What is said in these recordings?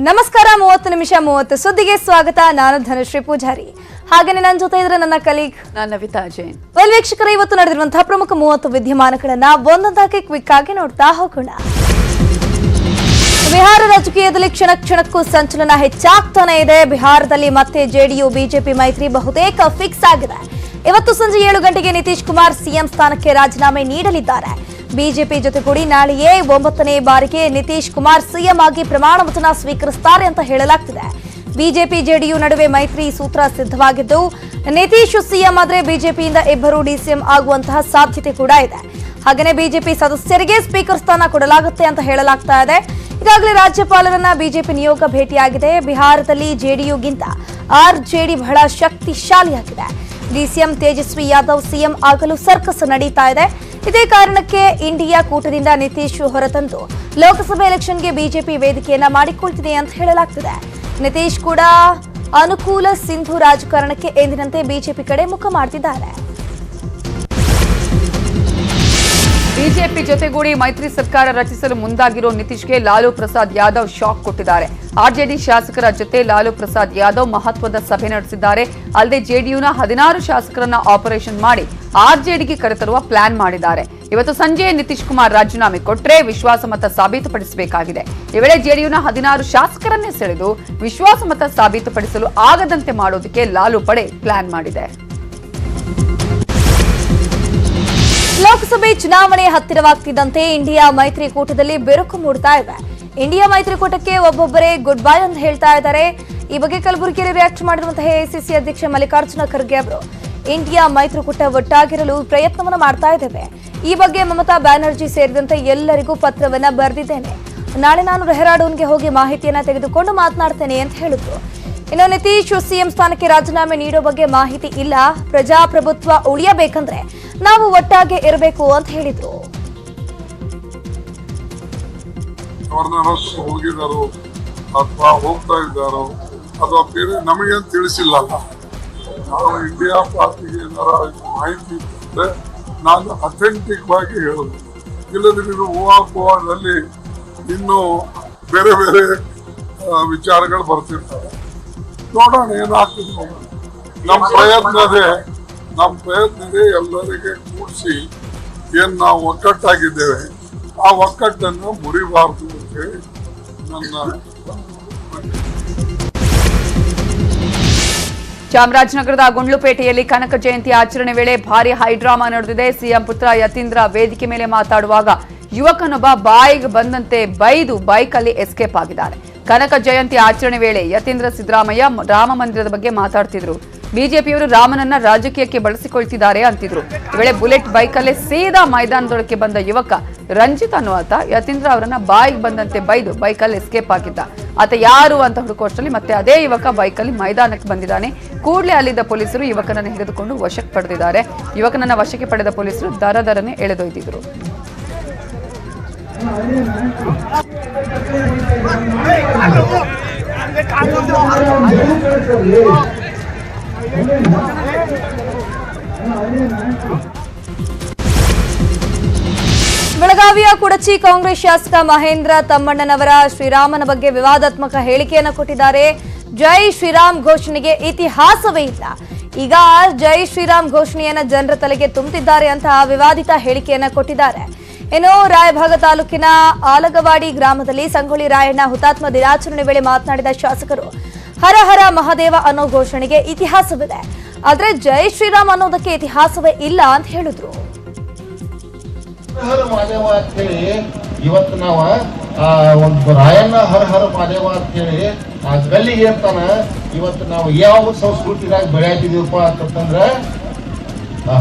ನಮಸ್ಕಾರ ಮೂವತ್ತು ನಿಮಿಷ ಮೂವತ್ತು ಸುದ್ದಿಗೆ ಸ್ವಾಗತ. ನಾನು ಧನಶ್ರೀ ಪೂಜಾರಿ. ಹಾಗೇನೆ ನನ್ನ ಜೊತೆ ಇದ್ರೆ ನನ್ನ ಕಲೀಗ್ ನಾನು ನವಿತಾ ಜೈನ್. ವೀಕ್ಷಕರ ಇವತ್ತು ನಡೆದಿರುವಂತಹ ಪ್ರಮುಖ ಮೂವತ್ತು ವಿದ್ಯಮಾನಗಳನ್ನ ಒಂದೊಂದಾಗಿ ಕ್ವಿಕ್ ಆಗಿ ನೋಡ್ತಾ ಹೋಗೋಣ. ಬಿಹಾರ ರಾಜಕೀಯದಲ್ಲಿ ಕ್ಷಣ ಕ್ಷಣಕ್ಕೂ ಸಂಚಲನ ಹೆಚ್ಚಾಗ್ತಾನೆ ಇದೆ. ಬಿಹಾರದಲ್ಲಿ ಮತ್ತೆ ಜೆಡಿಯು ಬಿಜೆಪಿ ಮೈತ್ರಿ ಬಹುತೇಕ ಫಿಕ್ಸ್ ಆಗಿದೆ. ಇವತ್ತು ಸಂಜೆ ಏಳು ಗಂಟೆಗೆ ನಿತೀಶ್ ಕುಮಾರ್ ಸಿಎಂ ಸ್ಥಾನಕ್ಕೆ ರಾಜೀನಾಮೆ ನೀಡಲಿದ್ದಾರೆ. ಬಿಜೆಪಿ ಜೊತೆಗೂಡಿ ನಾಳೆಯೇ ಒಂಬತ್ತನೇ ಬಾರಿಗೆ ನಿತೀಶ್ ಕುಮಾರ್ ಸಿಎಂ ಆಗಿ ಪ್ರಮಾಣ ವಚನ ಸ್ವೀಕರಿಸುತ್ತಾರೆ ಅಂತ ಹೇಳಲಾಗ್ತಿದೆ. ಬಿಜೆಪಿ ಜೆಡಿಯು ನಡುವೆ ಮೈತ್ರಿ ಸೂತ್ರ ಸಿದ್ಧವಾಗಿದ್ದು, ನಿತೀಶ್ ಸಿಎಂ ಆದರೆ ಬಿಜೆಪಿಯಿಂದ ಇಬ್ಬರು ಡಿಸಿಎಂ ಆಗುವಂತಹ ಸಾಧ್ಯತೆ ಕೂಡ ಇದೆ. ಹಾಗೆಯೇ ಬಿಜೆಪಿ ಸದಸ್ಯರಿಗೆ ಸ್ಪೀಕರ್ ಸ್ಥಾನ ಕೊಡಲಾಗುತ್ತೆ ಅಂತ ಹೇಳಲಾಗ್ತಾ ಇದೆ. ಈಗಾಗಲೇ ರಾಜ್ಯಪಾಲರನ್ನ ಬಿಜೆಪಿ ನಿಯೋಗ ಭೇಟಿಯಾಗಿದೆ. ಬಿಹಾರದಲ್ಲಿ ಜೆಡಿಯುಗಿಂತ ಆರ್ಜೆಡಿ ಬಹಳ ಶಕ್ತಿಶಾಲಿಯಾಗಿದೆ. ಡಿಸಿಎಂ ತೇಜಸ್ವಿ ಯಾದವ್ ಸಿಎಂ ಆಗಲು ಸರ್ಕಸ್ ನಡೀತಾ ಇದೆ. ಇದೇ ಕಾರಣಕ್ಕೆ ಇಂಡಿಯಾ ಕೂಟದಿಂದ ನಿತೀಶ್ ಹೊರತಂದು ಲೋಕಸಭೆ ಎಲೆಕ್ಷನ್ಗೆ ಬಿಜೆಪಿ ವೇದಿಕೆಯನ್ನ ಮಾಡಿಕೊಳ್ತಿದೆ ಅಂತ ಹೇಳಲಾಗ್ತಿದೆ. ನಿತೀಶ್ ಕೂಡ ಅನುಕೂಲ ಸಿಂಧು ರಾಜಕಾರಣಕ್ಕೆ ಎಂದಿನಂತೆ ಬಿಜೆಪಿ ಕಡೆ ಮುಖ ಮಾಡ್ತಿದ್ದಾರೆ. ಬಿಜೆಪಿ ಜೊತೆಗೂಡಿ ಮೈತ್ರಿ ಸರ್ಕಾರ ರಚಿಸಲು ಮುಂದಾಗಿರೋ ನಿತೀಶ್ಗೆ ಲಾಲು ಪ್ರಸಾದ್ ಯಾದವ್ ಶಾಕ್ ಕೊಟ್ಟಿದ್ದಾರೆ. ಆರ್ಜೆಡಿ ಶಾಸಕರ ಜೊತೆ ಲಾಲು ಪ್ರಸಾದ್ ಯಾದವ್ ಮಹತ್ವದ ಸಭೆ ನಡೆಸಿದ್ದಾರೆ. ಅಲ್ಲದೆ ಜೆಡಿಯುನ ಹದಿನಾರು ಶಾಸಕರನ್ನ ಆಪರೇಷನ್ ಮಾಡಿ ಆರ್ಜೆಡಿಗೆ ಕರೆತರುವ ಪ್ಲಾನ್ ಮಾಡಿದ್ದಾರೆ. ಇವತ್ತು ಸಂಜೆ ನಿತೀಶ್ ಕುಮಾರ್ ರಾಜೀನಾಮೆ ಕೊಟ್ರೆ ವಿಶ್ವಾಸಮತ ಸಾಬೀತುಪಡಿಸಬೇಕಾಗಿದೆ. ಈ ವೇಳೆ ಜೆಡಿಯುನ ಹದಿನಾರು ಶಾಸಕರನ್ನೇ ಸೆಳೆದು ವಿಶ್ವಾಸಮತ ಸಾಬೀತುಪಡಿಸಲು ಆಗದಂತೆ ಮಾಡೋದಕ್ಕೆ ಲಾಲು ಪಡೆ ಪ್ಲಾನ್ ಮಾಡಿದೆ. ಲೋಕಸಭೆ ಚುನಾವಣೆ ಹತ್ತಿರವಾಗ್ತಿದ್ದಂತೆ ಇಂಡಿಯಾ ಮೈತ್ರಿಕೂಟದಲ್ಲಿ ಬಿರುಕು ಮೂಡ್ತಾ ಇದೆ. ಇಂಡಿಯಾ ಮೈತ್ರಿಕೂಟಕ್ಕೆ ಒಬ್ಬೊಬ್ಬರೇ ಗುಡ್ ಬೈ ಅಂತ ಹೇಳ್ತಾ ಇದ್ದಾರೆ. ಈ ಬಗ್ಗೆ ಕಲಬುರಗಿಯಲ್ಲಿ ರಿಯಾಕ್ಟ್ ಮಾಡಿರುವಂತಹ ಎಐಸಿಸಿ ಅಧ್ಯಕ್ಷ ಮಲ್ಲಿಕಾರ್ಜುನ ಖರ್ಗೆ ಅವರು. ಇಂಡಿಯಾ ಮೈತ್ರಿಕೂಟ ಒಟ್ಟಾಗಿರಲು ಪ್ರಯತ್ನವನ್ನು ಮಾಡ್ತಾ ಇದ್ದೇವೆ. ಈ ಬಗ್ಗೆ ಮಮತಾ ಬ್ಯಾನರ್ಜಿ ಸೇರಿದಂತೆ ಎಲ್ಲರಿಗೂ ಪತ್ರವನ್ನ ಬರೆದಿದ್ದೇನೆ. ನಾಳೆ ನಾನು ಡೆಹರಾಡೂನ್ಗೆ ಹೋಗಿ ಮಾಹಿತಿಯನ್ನ ತೆಗೆದುಕೊಂಡು ಮಾತನಾಡ್ತೇನೆ ಅಂತ ಹೇಳಿದ್ರು. ಇನ್ನು ನಿತೀಶ್, ಸಿಎಂ ಸ್ಥಾನಕ್ಕೆ ರಾಜೀನಾಮೆ ನೀಡೋ ಬಗ್ಗೆ ಮಾಹಿತಿ ಇಲ್ಲ. ಪ್ರಜಾಪ್ರಭುತ್ವ ಉಳಿಯಬೇಕಂದ್ರೆ ನಾವು ಒಟ್ಟಾಗೆ ಇರಬೇಕು ಅಂತ ಹೇಳಿದ್ರು. ಹೋಗಿದಾರೋ ಅಥವಾ ಹೋಗ್ತಾ ಇದ್ದಾರೋ ಅಥವಾ ಬೇರೆ ನಮಗೇನು ತಿಳಿಸಿಲ್ಲ ನಾವು ಇಂಡಿಯಾ ಪಾರ್ಟಿಗೆ ಏನಾರ ಮಾಹಿತಿ ಇದ್ದರೆ ನಾನು ಅಥೆಂಟಿಕ್ ಆಗಿ ಹೇಳೋದು. ಇಲ್ಲದ್ರೆ ಇದು ಊಹಾಪೋಹದಲ್ಲಿ ಇನ್ನೂ ಬೇರೆ ಬೇರೆ ವಿಚಾರಗಳು ಬರ್ತಿರ್ತವೆ. ನೋಡೋಣ ಏನಾಗ್ತದೆ ನೋಡೋಣ. ನಮ್ಮ ಪ್ರಯತ್ನವೇ ನಮ್ಮ ಪ್ರಯತ್ನವೇ ಇದೆ ಎಲ್ಲರಿಗೆ ಕೂಡಿಸಿ ಏನು ನಾವು ಒಕ್ಕಟ್ಟಾಗಿದ್ದೇವೆ ಆ ಒಕ್ಕಟ್ಟನ್ನು ಮುರಿಬಾರದು ಅಂತ ಹೇಳಿ ನನ್ನ ಚಾಮರಾಜನಗರದ ಗುಂಡ್ಲುಪೇಟೆಯಲ್ಲಿ ಕನಕ ಜಯಂತಿ ಆಚರಣೆ ವೇಳೆ ಭಾರಿ ಹೈಡ್ರಾಮಾ ನಡೆದಿದೆ. ಸಿಎಂ ಪುತ್ರ ಯತೀಂದ್ರ ವೇದಿಕೆ ಮೇಲೆ ಮಾತಾಡುವಾಗ ಯುವಕನೊಬ್ಬ ಬಾಯಿಗೆ ಬಂದಂತೆ ಬೈದು ಬೈಕಲ್ಲಿ ಎಸ್ಕೇಪ್ ಆಗಿದ್ದಾರೆ ಕನಕ ಜಯಂತಿ ಆಚರಣೆ ವೇಳೆ ಯತೀಂದ್ರ ಸಿದ್ದರಾಮಯ್ಯ ರಾಮ ಮಂದಿರದ ಬಗ್ಗೆ ಮಾತಾಡ್ತಿದ್ರು. ಬಿಜೆಪಿಯವರು ರಾಮನನ್ನ ರಾಜಕೀಯಕ್ಕೆ ಬಳಸಿಕೊಳ್ತಿದ್ದಾರೆ ಅಂತಿದ್ರು. ಈ ವೇಳೆ ಬುಲೆಟ್ ಬೈಕಲ್ಲೇ ಸೀದಾ ಮೈದಾನದೊಳಕ್ಕೆ ಬಂದ ಯುವಕ ರಂಜಿತ್ ಅನ್ನುವಾತ ಯತೀಂದ್ರ ಅವರನ್ನ ಬಾಯಿಗೆ ಬಂದಂತೆ ಬೈದು ಬೈಕಲ್ಲಿ ಎಸ್ಕೇಪ್ ಆಗಿದ್ದ. ಆತ ಯಾರು ಅಂತ ಹುಡುಕೋಷ್ಟರಲ್ಲಿ ಮತ್ತೆ ಅದೇ ಯುವಕ ಬೈಕಲ್ಲಿ ಮೈದಾನಕ್ಕೆ ಬಂದಿದ್ದಾನೆ. ಕೂಡಲೇ ಅಲ್ಲಿದ್ದ ಪೊಲೀಸರು ಯುವಕನನ್ನು ಹಿಡಿದುಕೊಂಡು ವಶಕ್ಕೆ ಪಡೆದಿದ್ದಾರೆ. ಯುವಕನನ್ನ ವಶಕ್ಕೆ ಪಡೆದ ಪೊಲೀಸರು ದರ ದರನೆ ಎಳೆದೊಯ್ದಿದ್ರು. ಬೆಳಗಾವಿಯ ಕುಡಚಿ ಕಾಂಗ್ರೆಸ್ ಶಾಸಕ ಮಹೇಂದ್ರ ತಮ್ಮಣ್ಣನವರ ಶ್ರೀರಾಮನ ಬಗ್ಗೆ ವಿವಾದಾತ್ಮಕ ಹೇಳಿಕೆಯನ್ನು ಕೊಟ್ಟಿದ್ದಾರೆ. ಜೈ ಶ್ರೀರಾಮ್ ಘೋಷಣೆಗೆ ಇತಿಹಾಸವೇ ಇಲ್ಲ. ಈಗ ಜೈ ಶ್ರೀರಾಮ್ ಘೋಷಣೆಯನ್ನ ಜನರ ತಲೆಗೆ ತುಂಬುತ್ತಿದ್ದಾರೆ ಅಂತ ವಿವಾದಿತ ಹೇಳಿಕೆಯನ್ನ ಕೊಟ್ಟಿದ್ದಾರೆ. ಇನ್ನು ರಾಯಭಾಗ ತಾಲೂಕಿನ ಆಲಗವಾಡಿ ಗ್ರಾಮದಲ್ಲಿ ಸಂಗೊಳ್ಳಿ ರಾಯಣ್ಣ ಹುತಾತ್ಮ ದಿನಾಚರಣೆ ವೇಳೆ ಮಾತನಾಡಿದ ಶಾಸಕರು, ಹರ ಹರ ಮಹಾದೇವ ಅನ್ನೋ ಘೋಷಣೆಗೆ ಇತಿಹಾಸವಿದೆ. ಆದ್ರೆ ಜೈ ಶ್ರೀರಾಮ್ ಅನ್ನೋದಕ್ಕೆ ಇತಿಹಾಸವೇ ಇಲ್ಲ ಅಂತ ಹೇಳಿದ್ರು. ಹರ ಇವತ್ತು ನಾವ ಒಂದು ರಾಯಣ್ಣ ಹರ ಹರ ಮಹಾದೇವ ಅಂತ ಹೇಳಿ ಆ ಗಲ್ಲಿಗೆ ಏರ್ತಾನ, ಇವತ್ತು ನಾವು ಯಾವ ಸಂಸ್ಕೃತಿದಾಗ ಬೆಳೆಯತ್ತಿದೀವಪ್ಪ ಅಂತಂದ್ರ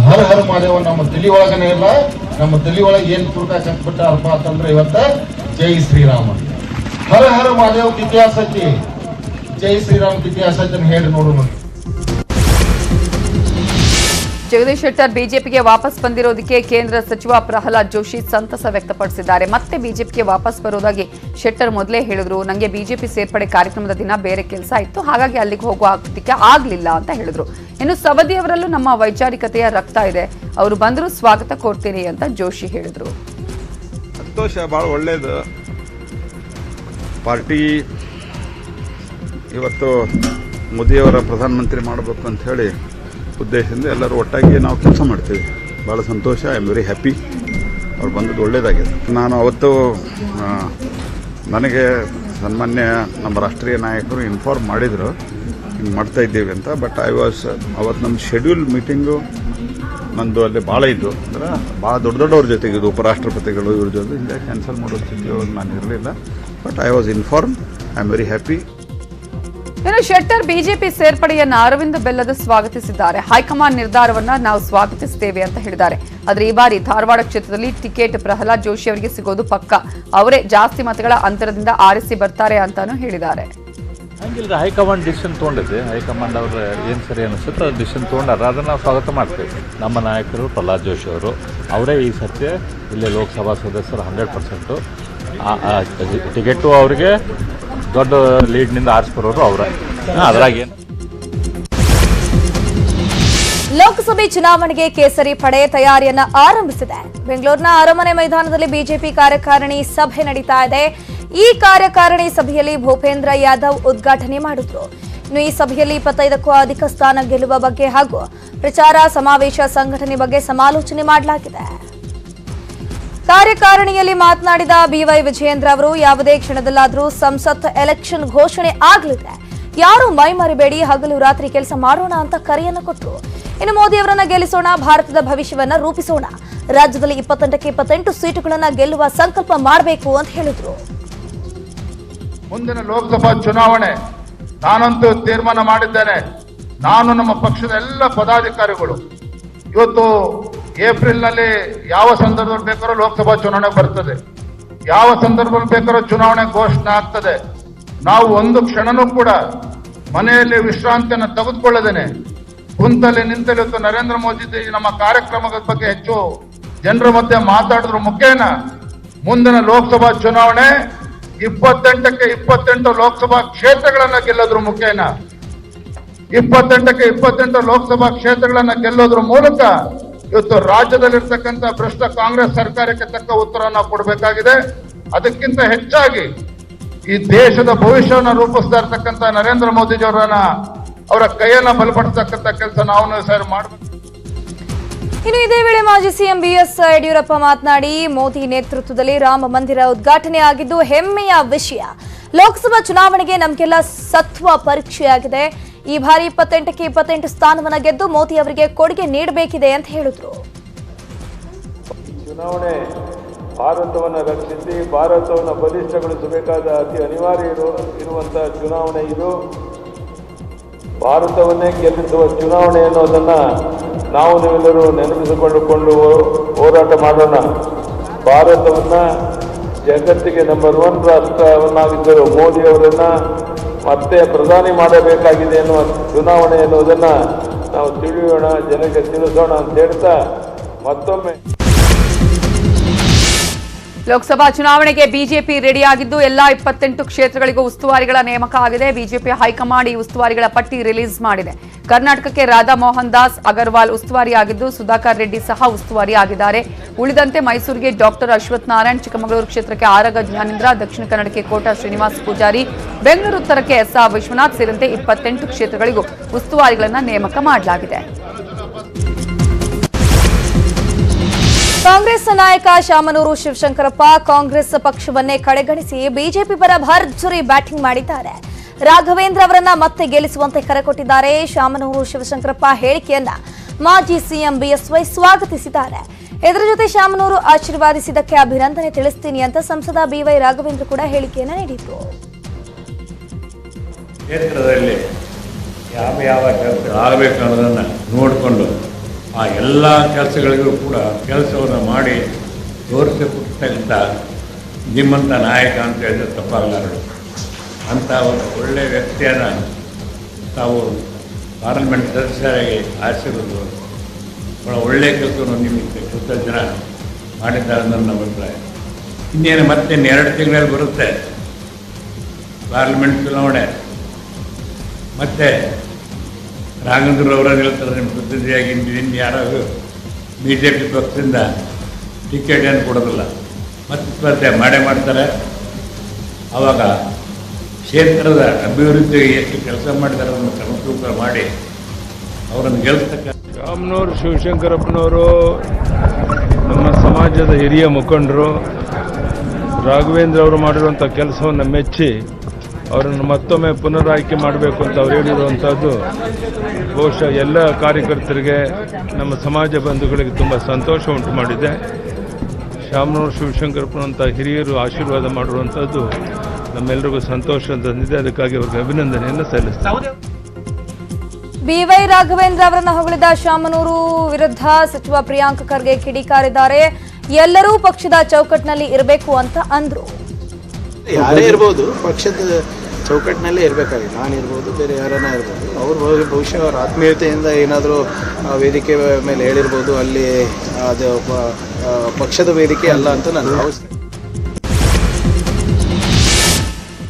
ಹರ ಹರ ಮಹಾದೇವ ನಮ್ಮ ತಲಿ ಒಳಗನೆ ಇಲ್ಲ. ನಮ್ಮ ತಲಿ ಒಳಗೆ ಏನ್ ಕುರುಕ ಕಟ್ಬಿಟ್ಟಾರಪ್ಪ ಅಂತಂದ್ರೆ ಇವತ್ತ ಜೈ ಶ್ರೀರಾಮ. ಹರ ಹರ ಮಾದೇವ್ ಇತಿಹಾಸ ಜೈ ಶ್ರೀರಾಮ್ ಇತಿಹಾಸ ಐತಿ ಹೇಳಿ ನೋಡು ಜಗದೀಶ್ ಶೆಟ್ಟರ್ ಬಿಜೆಪಿಗೆ ವಾಪಸ್ ಬಂದಿರೋದಕ್ಕೆ ಕೇಂದ್ರ ಸಚಿವ ಪ್ರಹ್ಲಾದ್ ಜೋಶಿ ಸಂತಸ ವ್ಯಕ್ತಪಡಿಸಿದ್ದಾರೆ. ಮತ್ತೆ ಬಿಜೆಪಿಗೆ ವಾಪಸ್ ಬರೋದಾಗಿ ಶೆಟ್ಟರ್ ಮೊದಲೇ ಹೇಳಿದ್ರು. ನನಗೆ ಬಿಜೆಪಿ ಸೇರ್ಪಡೆ ಕಾರ್ಯಕ್ರಮದ ದಿನ ಬೇರೆ ಕೆಲಸ ಇತ್ತು. ಹಾಗಾಗಿ ಅಲ್ಲಿಗೆ ಹೋಗೋದಕ್ಕೆ ಆಗ್ಲಿಲ್ಲ ಅಂತ ಹೇಳಿದ್ರು. ಇನ್ನು ಸವದಿ ಅವರಲ್ಲೂ ನಮ್ಮ ವೈಚಾರಿಕತೆಯ ರಕ್ತ ಇದೆ. ಅವರು ಬಂದರೂ, ಸ್ವಾಗತ ಕೋರ್ತೀನಿ ಅಂತ ಜೋಶಿ ಹೇಳಿದ್ರು. ಸಂತೋಷ ಭಾಳ ಒಳ್ಳೇದು. ಪಾರ್ಟಿ ಇವತ್ತು ಮೋದಿಯವರ ಪ್ರಧಾನಮಂತ್ರಿ ಮಾಡಬೇಕು ಅಂತ ಹೇಳಿ ಉದ್ದೇಶದಿಂದ ಎಲ್ಲರೂ ಒಟ್ಟಾಗಿ ನಾವು ಕೆಲಸ ಮಾಡ್ತೀವಿ. ಭಾಳ ಸಂತೋಷ ಐ ಆಮ್ ವೆರಿ ಹ್ಯಾಪಿ ಅವ್ರು ಬಂದದ್ದು ಒಳ್ಳೆಯದಾಗಿದೆ ನಾನು ಅವತ್ತು ನನಗೆ ಸನ್ಮಾನ್ಯ ನಮ್ಮ ರಾಷ್ಟ್ರೀಯ ನಾಯಕರು ಇನ್ಫಾರ್ಮ್ ಮಾಡಿದರು. ಹಿಂಗೆ ಮಾಡ್ತಾ ಇದ್ದೀವಿ ಅಂತ ಬಟ್ ಐ ವಾಸ್ ಅವತ್ತು ನಮ್ಮ ಶೆಡ್ಯೂಲ್ ಮೀಟಿಂಗು ನಂದು ಅಲ್ಲಿ ಭಾಳ ಇದ್ದು. ಅಂದ್ರೆ ಭಾಳ ದೊಡ್ಡ ದೊಡ್ಡವ್ರ ಜೊತೆಗೆ ಇದು ಉಪರಾಷ್ಟ್ರಪತಿಗಳು ಇವ್ರ ಜೊತೆ ಹಿಂಗೆ ಕ್ಯಾನ್ಸಲ್ ಮಾಡೋ ಸ್ಥಿತಿಯೊಳಗೆ ನಾನು ಇರಲಿಲ್ಲ. But I was inform I am very happy ಇನ್ನು ಶೆಟ್ಟರ್ ಬಿಜೆಪಿ ಸೇರ್ಪಡೆಯನ್ನ ಅರವಿಂದ್ ಬೆಲ್ಲದ ಸ್ವಾಗತಿಸಿದ್ದಾರೆ. ಹೈಕಮಾಂಡ್ ನಿರ್ಧಾರವನ್ನ ನಾವು ಸ್ವಾಗತಿಸುತ್ತೇವೆ ಅಂತ ಹೇಳಿದ್ದಾರೆ. ಆದರೆ ಈ ಬಾರಿ ಧಾರವಾಡ ಕ್ಷೇತ್ರದಲ್ಲಿ ಟಿಕೆಟ್ ಪ್ರಹ್ಲಾದ್ ಜೋಶಿ ಅವರಿಗೆ ಸಿಗೋದು ಪಕ್ಕ. ಅವರೇ ಜಾಸ್ತಿ ಮತಗಳ ಅಂತರದಿಂದ ಆರಿಸಿ ಬರ್ತಾರೆ ಅಂತಾನು ಹೇಳಿದ್ದಾರೆ. ಹಂಗಿಲ್ಲ ಹೈಕಮಾಂಡ್ ಡಿಸಿಷನ್ ತೊಗೊಂಡಿದೆ. ಹೈಕಮಾಂಡ್ ಅವರು ಏನು ಸರಿ ಅನಿಸುತ್ತೆ ಅದು ಡಿಸಿಷನ್ ತೊಗೊಂಡಾರ. ಅದನ್ನು ನಾವು ಸ್ವಾಗತ ಮಾಡ್ತೇವೆ. ನಮ್ಮ ನಾಯಕರು ಪ್ರಹ್ಲಾದ್ ಜೋಶಿ ಅವರು, ಅವರೇ ಈ ಸತ್ಯ ಇಲ್ಲಿ ಲೋಕಸಭಾ ಸದಸ್ಯರು ಹಂಡ್ರೆಡ್ ಪರ್ಸೆಂಟು. ಟಿಕೆಟು ಅವರಿಗೆ ದೊಡ್ಡ ಲೀಡ್ನಿಂದ ಆರಿಸ್ಬರೋರು ಅವರ. ಅದ್ರಾಗೇನು ಲೋಕಸಭೆ ಚುನಾವಣೆಗೆ ಕೇಸರಿ ಪಡೆ ತಯಾರಿಯನ್ನ ಆರಂಭಿಸಿದೆ. ಬೆಂಗಳೂರಿನ ಅರಮನೆ ಮೈದಾನದಲ್ಲಿ ಬಿಜೆಪಿ ಕಾರ್ಯಕಾರಿಣಿ ಸಭೆ ನಡೀತಾ ಇದೆ. ಈ ಕಾರ್ಯಕಾರಿಣಿ ಸಭೆಯಲ್ಲಿ ಭೂಪೇಂದ್ರ ಯಾದವ್ ಉದ್ಘಾಟನೆ ಮಾಡಿದ್ರು. ಇನ್ನು ಈ ಸಭೆಯಲ್ಲಿ ಇಪ್ಪತ್ತೈದಕ್ಕೂ ಅಧಿಕ ಸ್ಥಾನ ಗೆಲ್ಲುವ ಬಗ್ಗೆ ಹಾಗೂ ಪ್ರಚಾರ ಸಮಾವೇಶ ಸಂಘಟನೆ ಬಗ್ಗೆ ಸಮಾಲೋಚನೆ ಮಾಡಲಾಗಿದೆ. ಕಾರ್ಯಕಾರಿಣಿಯಲ್ಲಿ ಮಾತನಾಡಿದ ಬಿವೈ ವಿಜಯೇಂದ್ರ ಅವರು, ಯಾವುದೇ ಕ್ಷಣದಲ್ಲಾದರೂ ಸಂಸತ್ ಎಲೆಕ್ಷನ್ ಘೋಷಣೆ ಆಗಲಿದೆ. ಯಾರು ಮೈ ಮರಿಬೇಡಿ, ಹಗಲು ರಾತ್ರಿ ಕೆಲಸ ಮಾಡೋಣ ಅಂತ ಕರೆಯನ್ನು ಕೊಟ್ಟರು. ಇನ್ನು ಮೋದಿ ಅವರನ್ನ ಗೆಲ್ಲಿಸೋಣ, ಭಾರತದ ಭವಿಷ್ಯವನ್ನ ರೂಪಿಸೋಣ. ರಾಜ್ಯದಲ್ಲಿ ಇಪ್ಪತ್ತೆಂಟಕ್ಕೆ ಇಪ್ಪತ್ತೆಂಟು ಸೀಟುಗಳನ್ನ ಗೆಲ್ಲುವ ಸಂಕಲ್ಪ ಮಾಡಬೇಕು ಅಂತ ಹೇಳಿದ್ರು. ಮುಂದಿನ ಲೋಕಸಭಾ ಚುನಾವಣೆ, ನಾನಂತೂ ತೀರ್ಮಾನ ಮಾಡಿದ್ದೇನೆ. ನಾನು ನಮ್ಮ ಪಕ್ಷದ ಎಲ್ಲ ಪದಾಧಿಕಾರಿಗಳು, ಇವತ್ತು ಏಪ್ರಿಲ್ನಲ್ಲಿ ಯಾವ ಸಂದರ್ಭದಲ್ಲಿ ಬೇಕಾದ್ರೂ ಲೋಕಸಭಾ ಚುನಾವಣೆ ಬರ್ತದೆ. ಯಾವ ಸಂದರ್ಭದಲ್ಲಿ ಬೇಕಾದ್ರೂ ಚುನಾವಣೆ ಘೋಷಣೆ ಆಗ್ತದೆ. ನಾವು ಒಂದು ಕ್ಷಣನೂ ಕೂಡ ಮನೆಯಲ್ಲಿ ವಿಶ್ರಾಂತಿಯನ್ನು ತೆಗೆದುಕೊಳ್ಳದೇನೆ. ಕುಂತಲ್ಲಿ ನಿಂತಲ್ಲಿ ನರೇಂದ್ರ ಮೋದಿ ನಮ್ಮ ಕಾರ್ಯಕ್ರಮದ ಬಗ್ಗೆ ಹೆಚ್ಚು ಜನರ ಮಧ್ಯೆ ಮಾತಾಡಿದ್ರು. ಮುಖೇನ, ಮುಂದಿನ ಲೋಕಸಭಾ ಚುನಾವಣೆ ಇಪ್ಪತ್ತೆಂಟಕ್ಕೆ ಇಪ್ಪತ್ತೆಂಟು ಲೋಕಸಭಾ ಕ್ಷೇತ್ರಗಳನ್ನ ಗೆಲ್ಲೋದ್ರ ಮುಖೇನ. ಇಪ್ಪತ್ತೆಂಟಕ್ಕೆ ಇಪ್ಪತ್ತೆಂಟು ಲೋಕಸಭಾ ಕ್ಷೇತ್ರಗಳನ್ನ ಗೆಲ್ಲೋದ್ರ ಮೂಲಕ ಇವತ್ತು ರಾಜ್ಯದಲ್ಲಿರ್ತಕ್ಕಂಥ ಭ್ರಷ್ಟ ಕಾಂಗ್ರೆಸ್ ಸರ್ಕಾರಕ್ಕೆ ತಕ್ಕ ಉತ್ತರವನ್ನ ಕೊಡಬೇಕಾಗಿದೆ. ಅದಕ್ಕಿಂತ ಹೆಚ್ಚಾಗಿ ಈ ದೇಶದ ಭವಿಷ್ಯವನ್ನು ರೂಪಿಸ್ತಾ ಇರ್ತಕ್ಕಂಥ ನರೇಂದ್ರ ಮೋದಿಜಿಯವರನ್ನ ಅವರ ಕೈಯನ್ನ ಬಲಪಡಿಸ್ತಕ್ಕಂಥ ಕೆಲಸ ನಾವು ಸರ್ ಮಾಡಬೇಕು. ಇನ್ನು ಇದೇ ವೇಳೆ ಮಾಜಿ ಸಿಎಂ ಬಿಎಸ್ ಯಡಿಯೂರಪ್ಪ ಮಾತನಾಡಿ, ಮೋದಿ ನೇತೃತ್ವದಲ್ಲಿ ರಾಮ ಮಂದಿರ ಉದ್ಘಾಟನೆ ಆಗಿದ್ದು ಹೆಮ್ಮೆಯ ವಿಷಯ. ಲೋಕಸಭಾ ಚುನಾವಣೆಗೆ ನಮಗೆಲ್ಲ ಸತ್ವ ಪರೀಕ್ಷೆಯಾಗಿದೆ. ಈ ಬಾರಿ ಇಪ್ಪತ್ತೆಂಟಕ್ಕೆ ಇಪ್ಪತ್ತೆಂಟು ಸ್ಥಾನವನ್ನು ಗೆದ್ದು ಮೋದಿ ಅವರಿಗೆ ಕೊಡುಗೆ ನೀಡಬೇಕಿದೆ ಅಂತ ಹೇಳಿದ್ರು. ಚುನಾವಣೆ ಭಾರತವನ್ನು ರಕ್ಷಿಸಿ, ಭಾರತವನ್ನು ಬಲಿಷ್ಠಗೊಳಿಸಬೇಕಾದ ಅತಿ ಅನಿವಾರ್ಯ ಇರು ಇರುವಂತಹ ಚುನಾವಣೆ ಇದು. ಭಾರತವನ್ನೇ ಗೆಲ್ಲಿಸುವ ಚುನಾವಣೆ ಅನ್ನೋದನ್ನು ನಾವು ನೀವೆಲ್ಲರೂ ನೆನಪಿಸಿಕೊಂಡುಕೊಂಡು ಹೋರಾಟ ಮಾಡೋಣ. ಭಾರತವನ್ನ ಜಗತ್ತಿಗೆ ನಂಬರ್ ಒನ್ ರಾಷ್ಟ್ರವನ್ನಾಗಿದ್ದರು ಮೋದಿ ಅವರನ್ನ ಮತ್ತೆ ಪ್ರಧಾನಿ ಮಾಡಬೇಕಾಗಿದೆ ಎನ್ನುವ ಚುನಾವಣೆ ಎನ್ನುವುದನ್ನು ನಾವು ತಿಳಿಯೋಣ ಜನಕ್ಕೆ ತಿಳಿಸೋಣ ಅಂತ ಹೇಳ್ತಾ ಮತ್ತೊಮ್ಮೆ ಲೋಕಸಭಾ ಚುನಾವಣೆಗೆ ಬಿಜೆಪಿ ರೆಡಿಯಾಗಿದ್ದು ಎಲ್ಲಾ ಇಪ್ಪತ್ತೆಂಟು ಕ್ಷೇತ್ರಗಳಿಗೂ ಉಸ್ತುವಾರಿಗಳ ನೇಮಕ ಆಗಿದೆ. ಬಿಜೆಪಿ ಹೈಕಮಾಂಡ್ ಈ ಉಸ್ತುವಾರಿಗಳ ಪಟ್ಟಿ ರಿಲೀಸ್ ಮಾಡಿದೆ. ಕರ್ನಾಟಕಕ್ಕೆ ರಾಧಾ ಮೋಹನ್ ದಾಸ್ ಅಗರ್ವಾಲ್ ಉಸ್ತುವಾರಿಯಾಗಿದ್ದು ಸುಧಾಕರ್ ರೆಡ್ಡಿ ಸಹ ಉಸ್ತುವಾರಿ ಆಗಿದ್ದಾರೆ ಉಳಿದಂತೆ ಮೈಸೂರಿಗೆ ಡಾಕ್ಟರ್ ಅಶ್ವಥ್ ನಾರಾಯಣ್, ಚಿಕ್ಕಮಗಳೂರು ಕ್ಷೇತ್ರಕ್ಕೆ ಆರಗ ಜ್ಞಾನೇಂದ್ರ, ದಕ್ಷಿಣ ಕನ್ನಡಕ್ಕೆ ಕೋಟಾ ಶ್ರೀನಿವಾಸ್ ಪೂಜಾರಿ, ಬೆಂಗಳೂರು ಉತ್ತರಕ್ಕೆ ಎಸ್ ಆರ್ ವಿಶ್ವನಾಥ್ ಸೇರಿದಂತೆ ಇಪ್ಪತ್ತೆಂಟು ಕ್ಷೇತ್ರಗಳಿಗೂ ಉಸ್ತುವಾರಿಗಳನ್ನು ನೇಮಕ ಮಾಡಲಾಗಿದೆ. ಕಾಂಗ್ರೆಸ್ ನಾಯಕ ಶಾಮನೂರು ಶಿವಶಂಕರಪ್ಪ ಕಾಂಗ್ರೆಸ್ ಪಕ್ಷವನ್ನೇ ಕಡೆಗಣಿಸಿ ಬಿಜೆಪಿ ಪರ ಭರ್ಜರಿ ಬ್ಯಾಟಿಂಗ್ ಮಾಡಿದ್ದಾರೆ. ರಾಘವೇಂದ್ರ ಅವರನ್ನ ಮತ್ತೆ ಗೆಲ್ಲಿಸುವಂತೆ ಕರೆ ಕೊಟ್ಟಿದ್ದಾರೆ ಶಾಮನೂರು ಶಿವಶಂಕರಪ್ಪ ಹೇಳಿಕೆಯನ್ನ ಮಾಜಿ ಸಿಎಂ ಬಿಎಸ್ವೈ ಸ್ವಾಗತಿಸಿದ್ದಾರೆ. ಇದರ ಜೊತೆ ಶಾಮನೂರು ಆಶೀರ್ವಾದಿಸಿದ್ದಕ್ಕೆ ಅಭಿನಂದನೆ ತಿಳಿಸ್ತೀನಿ ಅಂತ ಸಂಸದ ಬಿವೈ ರಾಘವೇಂದ್ರ ಕೂಡ ಹೇಳಿಕೆಯನ್ನ ನೀಡಿದ್ರು. ಕ್ಷೇತ್ರದಲ್ಲಿ ಯಾವ ಯಾವ ಕೆಲಸ ಆಗಬೇಕು ಅನ್ನೋದನ್ನು ನೋಡಿಕೊಂಡು ಆ ಎಲ್ಲ ಕೆಲಸಗಳಿಗೂ ಕೂಡ ಕೆಲಸವನ್ನು ಮಾಡಿ ತೋರಿಸಿಕೊಡ್ತಕ್ಕಂಥ ನಿಮ್ಮಂಥ ನಾಯಕ ಅಂತ ಹೇಳಿದ್ರೆ ತಪ್ಪಾಗಲಾರದು ಅಂಥ ಒಂದು ಒಳ್ಳೆಯ ವ್ಯಕ್ತಿಯನ್ನು ತಾವು ಪಾರ್ಲಿಮೆಂಟ್ ಸದಸ್ಯರಾಗಿ ಆರಿಸಿರೋದು ಭಾಳ ಒಳ್ಳೆಯ ಕೆಲಸವನ್ನು ನಿಮಗೆ ಕೃತಜ್ಞ ಮಾಡಿದ್ದಾರೆ ನನ್ನ ಅಭಿಪ್ರಾಯ. ಇನ್ನೇನು ಮತ್ತೆ ಎರಡು ತಿಂಗಳಲ್ಲಿ ಬರುತ್ತೆ ಪಾರ್ಲಿಮೆಂಟ್ ಚುನಾವಣೆ. ಮತ್ತೆ ರಾಘವೇಂದ್ರ ಅವರ ಹೇಳ್ತಾರೆ, ನಿಮ್ಮ ಪ್ರತಿನಿಧಿಯಾಗಿ ನಿನ್ನೆ ಯಾರು ಬಿ ಜೆ ಪಿ ಪಕ್ಷದಿಂದ ಟಿಕೆಟ್ ಏನು ಕೊಡೋದಿಲ್ಲ. ಮತ್ತೆ ಸ್ಪರ್ಧೆ ಮಾಡೇ ಮಾಡ್ತಾರೆ. ಆವಾಗ ಕ್ಷೇತ್ರದ ಅಭಿವೃದ್ಧಿಗೆ ಎಷ್ಟು ಕೆಲಸ ಮಾಡಿದ್ದಾರೆ ಅನ್ನೋ ಕ್ರಮತೂಕ ಮಾಡಿ ಅವರನ್ನು ಗೆಲ್ತಕ್ಕ ರಾಮನವರು, ಶಿವಶಂಕರಪ್ಪನವರು, ನಮ್ಮ ಸಮಾಜದ ಹಿರಿಯ ಮುಖಂಡರು, ರಾಘವೇಂದ್ರ ಅವರು ಮಾಡಿರುವಂಥ ಕೆಲಸವನ್ನು ಮೆಚ್ಚಿ ಅವರನ್ನು ಮತ್ತೊಮ್ಮೆ ಪುನರಾಯ್ಕೆ ಮಾಡಬೇಕು ಅಂತ ಅವ್ರು ಹೇಳಿರುವಂಥದ್ದು ಬಹುಶಃ ಎಲ್ಲ ಕಾರ್ಯಕರ್ತರಿಗೆ ನಮ್ಮ ಸಮಾಜ ಬಂಧುಗಳಿಗೆ ತುಂಬ ಸಂತೋಷ ಉಂಟು ಮಾಡಿದೆ. ಶಾಮನೂರು ಶಿವಶಂಕರಪ್ಪನಂಥ ಹಿರಿಯರು ಆಶೀರ್ವಾದ ಮಾಡಿರುವಂಥದ್ದು ನಮ್ಮೆಲ್ಲರಿಗೂ ಸಂತೋಷ ತಂದಿದೆ. ಅದಕ್ಕಾಗಿ ಅವ್ರಿಗೆ ಅಭಿನಂದನೆಯನ್ನು ಸಲ್ಲಿಸ್ತಾರೆ ಬಿವೈ ರಾಘವೇಂದ್ರ ಅವರನ್ನು ಹೊಗಳಿದ ಶಾಮನೂರು ವಿರುದ್ಧ ಸಚಿವ ಪ್ರಿಯಾಂಕ್ ಖರ್ಗೆ ಕಿಡಿಕಾರಿದ್ದಾರೆ ಎಲ್ಲರೂ ಪಕ್ಷದ ಚೌಕಟ್ಟಿನಲ್ಲಿ ಇರಬೇಕು ಅಂತ ಅಂದ್ರು. ಯಾರೇ ಇರ್ಬೋದು ಪಕ್ಷದ ಚೌಕಟ್ಟಿನಲ್ಲೇ ಇರಬೇಕಾಗಿತ್ತು ನಾನು ಇರ್ಬೋದು, ಬೇರೆ ಯಾರನ್ನ ಇರ್ಬೋದು. ಅವ್ರು ಬಹು- ಬಹುಶಃ ಅವ್ರ ಆತ್ಮೀಯತೆಯಿಂದ ಏನಾದರೂ ವೇದಿಕೆ ಮೇಲೆ ಹೇಳಿರ್ಬೋದು, ಅಲ್ಲಿ ಅದು ಪಕ್ಷದ ವೇದಿಕೆ ಅಲ್ಲ ಅಂತ ನಾನು ಭಾವಿಸ್ತೇನೆ.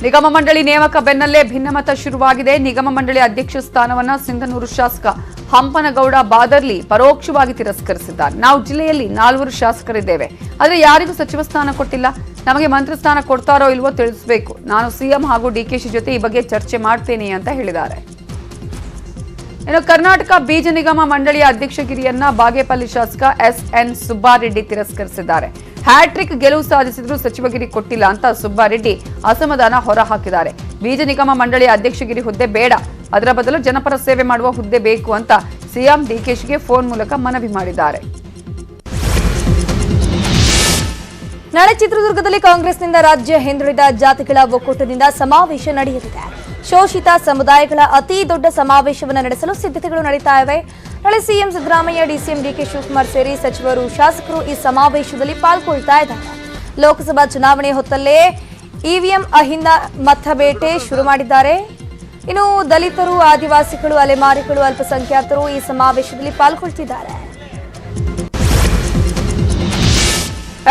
ನಿಗಮ ಮಂಡಳಿ ನೇಮಕ ಬೆನ್ನಲ್ಲೇ ಭಿನ್ನಮತ ಶುರುವಾಗಿದೆ. ನಿಗಮ ಮಂಡಳಿ ಅಧ್ಯಕ್ಷ ಸ್ಥಾನವನ್ನ ಸಿಂಧನೂರು ಶಾಸಕ ಹಂಪನಗೌಡ ಬಾದರ್ಲಿ ಪರೋಕ್ಷವಾಗಿ ತಿರಸ್ಕರಿಸಿದ್ದಾರೆ. ನಾವು ಜಿಲ್ಲೆಯಲ್ಲಿ ನಾಲ್ವರು ಶಾಸಕರಿದ್ದೇವೆ. ಆದರೆ ಯಾರಿಗೂ ಸಚಿವ ಸ್ಥಾನ ಕೊಟ್ಟಿಲ್ಲ. ನಮಗೆ ಮಂತ್ರಿ ಸ್ಥಾನ ಕೊಡ್ತಾರೋ ಇಲ್ವೋ ತಿಳಿಸಬೇಕು. ನಾನು ಸಿಎಂ ಹಾಗೂ ಡಿಕೆಶಿ ಜೊತೆ ಈ ಬಗ್ಗೆ ಚರ್ಚೆ ಮಾಡ್ತೇನೆ ಅಂತ ಹೇಳಿದ್ದಾರೆ. ಇನ್ನು ಕರ್ನಾಟಕ ಬೀಜ ನಿಗಮ ಮಂಡಳಿಯ ಅಧ್ಯಕ್ಷಗಿರಿಯನ್ನ ಬಾಗೇಪಲ್ಲಿ ಶಾಸಕ ಎಸ್ ಎನ್ ಸುಬ್ಬಾರೆಡ್ಡಿ ತಿರಸ್ಕರಿಸಿದ್ದಾರೆ. ಹ್ಯಾಟ್ರಿಕ್ ಗೆಲುವು ಸಾಧಿಸಿದ್ರು ಸಚಿವಗಿರಿ ಕೊಟ್ಟಿಲ್ಲ ಅಂತ ಸುಬ್ಬಾರೆಡ್ಡಿ ಅಸಮಾಧಾನ ಹೊರಹಾಕಿದ್ದಾರೆ. ಬೀಜ ನಿಗಮ ಮಂಡಳಿಯ ಅಧ್ಯಕ್ಷಗಿರಿ ಹುದ್ದೆ ಬೇಡ. ಅದರ ಬದಲು ಜನಪರ ಸೇವೆ ಮಾಡುವ ಹುದ್ದೆ ಬೇಕು ಅಂತ ಸಿಎಂ ಡಿಕೆಶಿಗೆ ಫೋನ್ ಮೂಲಕ ಮನವಿ ಮಾಡಿದ್ದಾರೆ. ನಾಳೆ ಚಿತ್ರದುರ್ಗದಲ್ಲಿ ಕಾಂಗ್ರೆಸ್ನಿಂದ ರಾಜ್ಯ ಹಿಂದುಳಿದ ಜಾತಿಗಳ ಒಕ್ಕೂಟದಿಂದ ಸಮಾವೇಶ ನಡೆಯಲಿದೆ. ಶೋಷಿತ ಸಮುದಾಯಗಳ ಅತಿ ದೊಡ್ಡ ಸಮಾವೇಶವನ್ನು ನಡೆಸಲು ಸಿದ್ಧತೆಗಳು ನಡೀತಾ ಇವೆ. ನಾಳೆ CM Siddaramaiah, DCM DK Shivakumar ಸೇರಿ ಸಚಿವರು, ಶಾಸಕರು ಈ ಸಮಾವೇಶದಲ್ಲಿ ಪಾಲ್ಗೊಳ್ತಾ ಇದ್ದಾರೆ. ಲೋಕಸಭಾ ಚುನಾವಣೆ ಹೊತ್ತಲ್ಲೇ ಇವಿಎಂ ಅಹಿಂದ ಮತಬೇಟೆ ಶುರು ಮಾಡಿದ್ದಾರೆ. ಇನ್ನು ದಲಿತರು, ಆದಿವಾಸಿಗಳು, ಅಲೆಮಾರಿಗಳು, ಅಲ್ಪಸಂಖ್ಯಾತರು ಈ ಸಮಾವೇಶದಲ್ಲಿ ಪಾಲ್ಗೊಳ್ತಿದ್ದಾರೆ.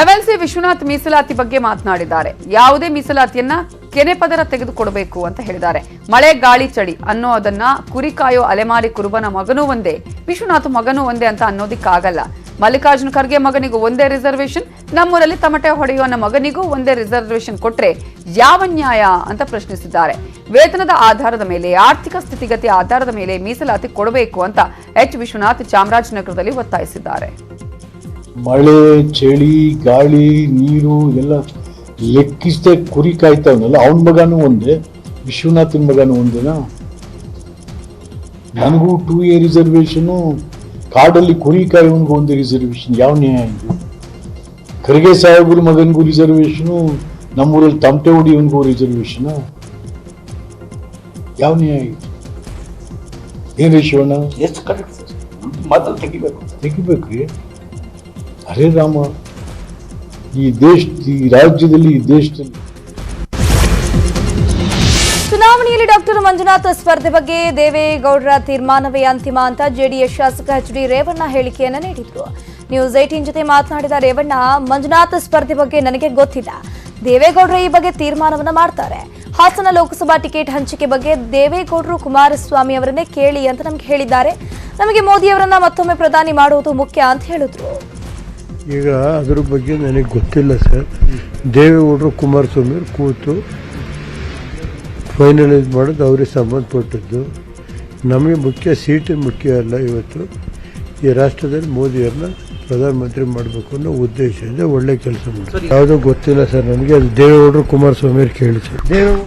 ಎಂಎಲ್ಸಿ ವಿಶ್ವನಾಥ್ ಮೀಸಲಾತಿ ಬಗ್ಗೆ ಮಾತನಾಡಿದ್ದಾರೆ. ಯಾವುದೇ ಮೀಸಲಾತಿಯನ್ನ ಕೆನೆ ಪದರ ತೆಗೆದುಕೊಡಬೇಕು ಅಂತ ಹೇಳಿದ್ದಾರೆ. ಮಳೆ, ಗಾಳಿ, ಚಳಿ ಅನ್ನೋದನ್ನ ಕುರಿಕಾಯೋ ಅಲೆಮಾರಿ ಕುರುಬನ ಮಗನೂ ಒಂದೇ, ವಿಶ್ವನಾಥ್ ಮಗನೂ ಒಂದೇ ಅಂತ ಅನ್ನೋದಿಕ್ಕಾಗಲ್ಲ. ಮಲ್ಲಿಕಾರ್ಜುನ ಖರ್ಗೆ ಮಗನಿಗೂ ಒಂದೇ ರಿಸರ್ವೇಶನ್ ನಮ್ಮೂರಲ್ಲಿ ತಮಟೆ ಹೊಡೆಯುವ ಮಗನಿಗೂ ಒಂದೇ ರಿಸರ್ವೇಶನ್ ಕೊಟ್ರೆ ಯಾವ ನ್ಯಾಯ ಅಂತ ಪ್ರಶ್ನಿಸಿದ್ದಾರೆ. ವೇತನದ ಆಧಾರದ ಮೇಲೆ, ಆರ್ಥಿಕ ಸ್ಥಿತಿಗತಿ ಆಧಾರದ ಮೇಲೆ ಮೀಸಲಾತಿ ಕೊಡಬೇಕು ಅಂತ ಎಚ್. ವಿಶ್ವನಾಥ್ ಚಾಮರಾಜನಗರದಲ್ಲಿ ಒತ್ತಾಯಿಸಿದ್ದಾರೆ. ಮಳೆ, ಚಳಿ, ಗಾಳಿ, ನೀರು ಎಲ್ಲ ಲೆಕ್ಕಿಸದೆ ಕುರಿ ಕಾಯ್ತಾವನಲ್ಲ, ಅವನ ಮಗನೂ ಒಂದೇ, ವಿಶ್ವನಾಥನ್ ಮಗನೂ ಒಂದೇನಾ? ನನಗೂ ಟೂ ಎ ರಿಸರ್ವೇಶನು ಕಾಡಲ್ಲಿ ಕುರಿ ಕಾಯುವನಿಗೆ ಒಂದು ರಿಸರ್ವೇಷನ್ ಯಾವ ನ್ಯಾಯ ಇದು? ಖರ್ಗೆ ಸಾಹೇಬ್ರ ಮಗನಿಗೂ ರಿಸರ್ವೇಷನು ನಮ್ಮೂರಲ್ಲಿ ತಮಟೆ ಹೊಡಿಯವನಿಗೂ ರಿಸರ್ವೇಷನ್ ಯಾವ ನ್ಯಾಯ ಇದು? ಏನ್ ರೀ ಶಿವಣ್ಣ? ಎಷ್ಟು ಕರೆಕ್ಟ್ ಸರ್ ಮಾತಲ್ಲಿ ತೆಗಿಬೇಕು. ತೆಗಿಬೇಕ್ರಿ. ಅರೇ ರಾಮ ಈ ದೇಶ ಈ ರಾಜ್ಯದಲ್ಲಿ ಈ ದೇಶದಲ್ಲಿ ಚುನಾವಣೆಯಲ್ಲಿ ಡಾಕ್ಟರ್ ಮಂಜುನಾಥ್ ಸ್ಪರ್ಧೆ ಬಗ್ಗೆ ದೇವೇಗೌಡರ ತೀರ್ಮಾನವೇ ಅಂತಿಮ ಅಂತ ಜೆಡಿಎಸ್ ಶಾಸಕ ಎಚ್ ಡಿ ರೇವಣ್ಣ ಹೇಳಿಕೆಯನ್ನು ನೀಡಿದ್ರು. ನ್ಯೂಸ್ ಏಟೀನ್ ಜೊತೆ ಮಾತನಾಡಿದ ರೇವಣ್ಣ, ಮಂಜುನಾಥ್ ಸ್ಪರ್ಧೆ ಬಗ್ಗೆ ನನಗೆ ಗೊತ್ತಿಲ್ಲ. ದೇವೇಗೌಡರು ಈ ಬಗ್ಗೆ ತೀರ್ಮಾನವನ್ನು ಮಾಡ್ತಾರೆ. ಹಾಸನ ಲೋಕಸಭಾ ಟಿಕೆಟ್ ಹಂಚಿಕೆ ಬಗ್ಗೆ ದೇವೇಗೌಡರು ಕುಮಾರಸ್ವಾಮಿ ಅವರನ್ನೇ ಕೇಳಿ ಅಂತ ನಮ್ಗೆ ಹೇಳಿದ್ದಾರೆ. ನಮಗೆ ಮೋದಿಯವರನ್ನ ಮತ್ತೊಮ್ಮೆ ಪ್ರಧಾನಿ ಮಾಡುವುದು ಮುಖ್ಯ ಅಂತ ಹೇಳಿದ್ರು. ಈಗ ಅದ್ರ ಬಗ್ಗೆ ನನಗೆ ಗೊತ್ತಿಲ್ಲ ಸರ್. ದೇವೇಗೌಡರು ಕುಮಾರಸ್ವಾಮಿ ಕೂತು ಫೈನಲೈಸ್ ಮಾಡೋದು ಅವ್ರಿಗೆ ಸಂಬಂಧಪಟ್ಟದ್ದು. ನಮಗೆ ಮುಖ್ಯ ಸೀಟು ಮುಖ್ಯ ಅಲ್ಲ ಇವತ್ತು. ಈ ರಾಷ್ಟ್ರದಲ್ಲಿ ಮೋದಿಯವ್ರನ್ನ ಪ್ರಧಾನಮಂತ್ರಿ ಮಾಡಬೇಕು ಅನ್ನೋ ಉದ್ದೇಶದಿಂದ ಒಳ್ಳೆ ಕೆಲಸ ಮಾಡಿ ಯಾವುದು ಗೊತ್ತಿಲ್ಲ ಸರ್ ನನಗೆ ಅದು ದೇವೇಗೌಡರು ಕುಮಾರಸ್ವಾಮಿ ಅವ್ರು ಕೇಳಿ ಸರ್ ದೇವೇಗೌಡ.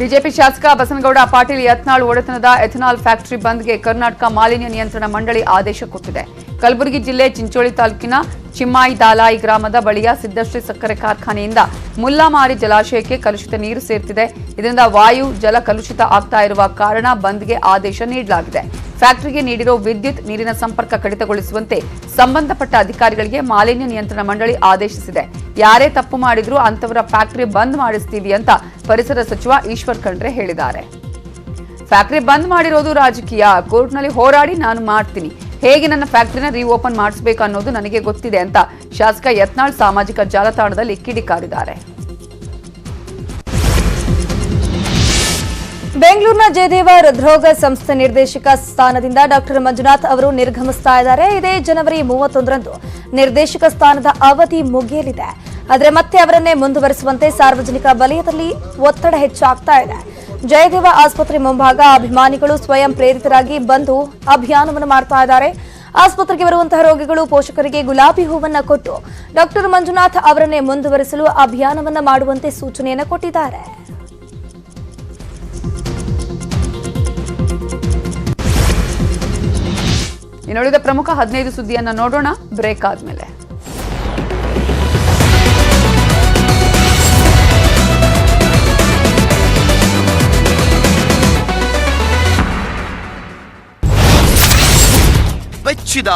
ಬಿಜೆಪಿ ಶಾಸಕ ಬಸನಗೌಡ ಪಾಟೀಲ್ ಯತ್ನಾಳ್ ಒಡೆತನದ ಎಥನಾಲ್ ಫ್ಯಾಕ್ಟರಿ ಬಂದ್ಗೆ ಕರ್ನಾಟಕ ಮಾಲಿನ್ಯ ನಿಯಂತ್ರಣ ಮಂಡಳಿ ಆದೇಶ ಕೊಟ್ಟಿದೆ. ಕಲಬುರಗಿ ಜಿಲ್ಲೆ ಚಿಂಚೋಳಿ ತಾಲೂಕಿನ ಚಿಮ್ಮಾಯಿ ದಾಲಾಯಿ ಗ್ರಾಮದ ಬಳಿಯ ಸಿದ್ದಶ್ರೀ ಸಕ್ಕರೆ ಕಾರ್ಖಾನೆಯಿಂದ ಮುಲ್ಲಾಮಾರಿ ಜಲಾಶಯಕ್ಕೆ ಕಲುಷಿತ ನೀರು ಸೇರ್ತಿದೆ. ಇದರಿಂದ ವಾಯು, ಜಲ ಕಲುಷಿತ ಆಗ್ತಾ ಇರುವ ಕಾರಣ ಬಂದ್ಗೆ ಆದೇಶ ನೀಡಲಾಗಿದೆ. ಫ್ಯಾಕ್ಟರಿಗೆ ನೀಡಿರೋ ವಿದ್ಯುತ್, ನೀರಿನ ಸಂಪರ್ಕ ಕಡಿತಗೊಳಿಸುವಂತೆ ಸಂಬಂಧಪಟ್ಟ ಅಧಿಕಾರಿಗಳಿಗೆ ಮಾಲಿನ್ಯ ನಿಯಂತ್ರಣ ಮಂಡಳಿ ಆದೇಶಿಸಿದೆ. ಯಾರೇ ತಪ್ಪು ಮಾಡಿದ್ರೂ ಅಂತವರ ಫ್ಯಾಕ್ಟರಿ ಬಂದ್ ಮಾಡಿಸ್ತೀವಿ ಅಂತ ಪರಿಸರ ಸಚಿವ ಈಶ್ವರ್ ಖಂಡ್ರೆ ಹೇಳಿದ್ದಾರೆ. ಫ್ಯಾಕ್ಟರಿ ಬಂದ್ ಮಾಡಿರೋದು ರಾಜಕೀಯ. ಕೋರ್ಟ್ನಲ್ಲಿ ಹೋರಾಡಿ ನಾನು ಮಾಡ್ತೀನಿ. ಹೇಗೆ ನನ್ನ ಫ್ಯಾಕ್ಟರಿನ ರೀಓಪನ್ ಮಾಡಿಸಬೇಕು ಅನ್ನೋದು ನನಗೆ ಗೊತ್ತಿದೆ ಅಂತ ಶಾಸಕ ಯತ್ನಾಳ್ ಸಾಮಾಜಿಕ ಜಾಲತಾಣದಲ್ಲಿ ಕಿಡಿಕಾರಿದ್ದಾರೆ. ಬೆಂಗಳೂರಿನ ಜಯದೇವ ಹೃದ್ರೋಗ ಸಂಸ್ಥೆ ನಿರ್ದೇಶಕ ಸ್ಥಾನದಿಂದ ಡಾಕ್ಟರ್ ಮಂಜುನಾಥ್ ಅವರು ನಿರ್ಗಮಿಸ್ತಾ ಇದ್ದಾರೆ. ಇದೇ ಜನವರಿ ಮೂವತ್ತೊಂದರಂದು ನಿರ್ದೇಶಕ ಸ್ಥಾನದ ಅವಧಿ ಮುಗಿಯಲಿದೆ. ಆದರೆ ಮತ್ತೆ ಅವರನ್ನೇ ಮುಂದುವರಿಸುವಂತೆ ಸಾರ್ವಜನಿಕ ವಲಯದಲ್ಲಿ ಒತ್ತಡ ಹೆಚ್ಚಾಗ್ತಾ ಇದೆ. ಜಯದೇವ ಆಸ್ಪತ್ರೆ ಮುಂಭಾಗ ಅಭಿಮಾನಿಗಳು ಸ್ವಯಂ ಪ್ರೇರಿತರಾಗಿ ಬಂದು ಅಭಿಯಾನವನ್ನು ಮಾಡ್ತಾ ಇದ್ದಾರೆ. ಆಸ್ಪತ್ರೆಗೆ ಬರುವಂತಹ ರೋಗಿಗಳು ಪೋಷಕರಿಗೆ ಗುಲಾಬಿ ಹೂವನ್ನ ಕೊಟ್ಟು ಡಾಕ್ಟರ್ ಮಂಜುನಾಥ್ ಅವರನ್ನೇ ಮುಂದುವರಿಸಲು ಅಭಿಯಾನವನ್ನ ಮಾಡುವಂತೆ ಸೂಚನೆಯನ್ನು ಕೊಟ್ಟಿದ್ದಾರೆ. ಇನ್ನುಳಿದ ಪ್ರಮುಖ ಹದಿನೈದು ಸುದ್ದಿಯನ್ನ ನೋಡೋಣ. ಬ್ರೇಕ್ ಆದ್ಮೇಲೆ. 诶去的